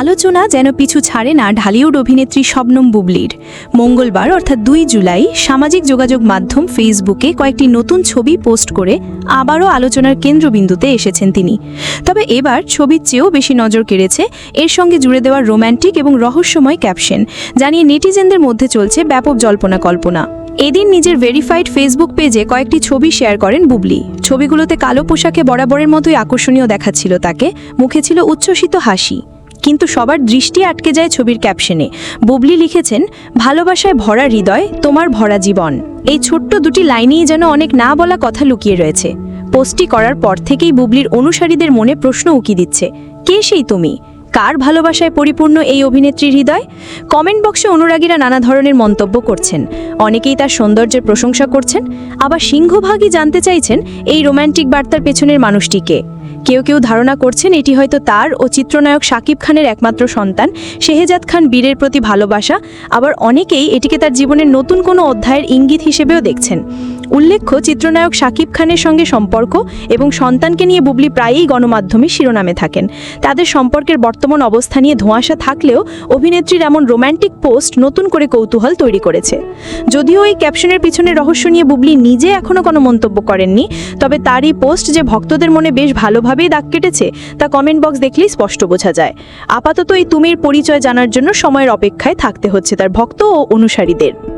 আলোচনা যেন পিছু ছাড়ে না ঢালিউড অভিনেত্রী শবনম বুবলির। মঙ্গলবার অর্থাৎ দুই জুলাই সামাজিক যোগাযোগ মাধ্যম ফেসবুকে কয়েকটি নতুন ছবি পোস্ট করে আবারও আলোচনার কেন্দ্রবিন্দুতে এসেছেন তিনি। তবে এবার ছবির চেয়েও বেশি নজর কেড়েছে এর সঙ্গে জুড়ে দেওয়া রোম্যান্টিক এবং রহস্যময় ক্যাপশন, জানিয়ে নেটিজেনদের মধ্যে চলছে ব্যাপক জল্পনা কল্পনা। এদিন নিজের ভেরিফাইড ফেসবুক পেজে কয়েকটি ছবি শেয়ার করেন বুবলি। ছবিগুলোতে কালো পোশাকে বরাবরের মতোই আকর্ষণীয় দেখাচ্ছিল তাকে, মুখে ছিল উচ্ছ্বসিত হাসি। কিন্তু সবার দৃষ্টি আটকে যায় ছবির ক্যাপশনে। বুবলি লিখেছেন, ভালোবাসায় ভরা হৃদয়, তোমার ভরা জীবন। এই ছোট্ট দুটি লাইনেই যেন অনেক না বলা কথা লুকিয়ে রয়েছে। পোস্টটি করার পর থেকেই বুবলির অনুসারীদের মনে প্রশ্ন উকি দিচ্ছে, কে সেই তুমি? কার ভালোবাসায় পরিপূর্ণ এই অভিনেত্রীর হৃদয়? কমেন্ট বক্সে অনুরাগীরা নানা ধরনের মন্তব্য করছেন। অনেকেই তার সৌন্দর্যের প্রশংসা করছেন। আবার সিংহভাগই জানতে চাইছেন এই রোম্যান্টিক বার্তার পেছনের মানুষটিকে কেউ কেউ ধারণা করছেন এটি হয়তো তার ও চিত্রনায়ক শাকিব খানের একমাত্র সন্তান, শেহেজাদ খান বীরের প্রতি ভালোবাসা। আবার অনেকেই এটিকে তার জীবনের নতুন কোনো অধ্যায়ের ইঙ্গিত হিসেবেও দেখছেন। উল্লেখ্য, চিত্রনায়ক শাকিব খানের সঙ্গে সম্পর্ক এবং সন্তানকে নিয়ে বুবলি প্রায়ই গণমাধ্যমে শিরোনামে থাকেন। তাদের সম্পর্কের বর্তমান অবস্থা নিয়ে ধোঁয়াশা থাকলেও অভিনেত্রীর এমন রোম্যান্টিক পোস্ট নতুন করে কৌতূহল তৈরি করেছে। যদিও এই ক্যাপশনের পিছনে রহস্য নিয়ে বুবলি নিজে এখনও কোনো মন্তব্য করেননি, তবে তার এই পোস্ট যে ভক্তদের মনে বেশ ভালোভাবেই দাগ কেটেছে, তা কমেন্ট বক্স দেখলেই স্পষ্ট বোঝা যায়। আপাতত এই তুমির পরিচয় জানার জন্য সময়ের অপেক্ষায় থাকতে হচ্ছে তার ভক্ত ও অনুসারীদের।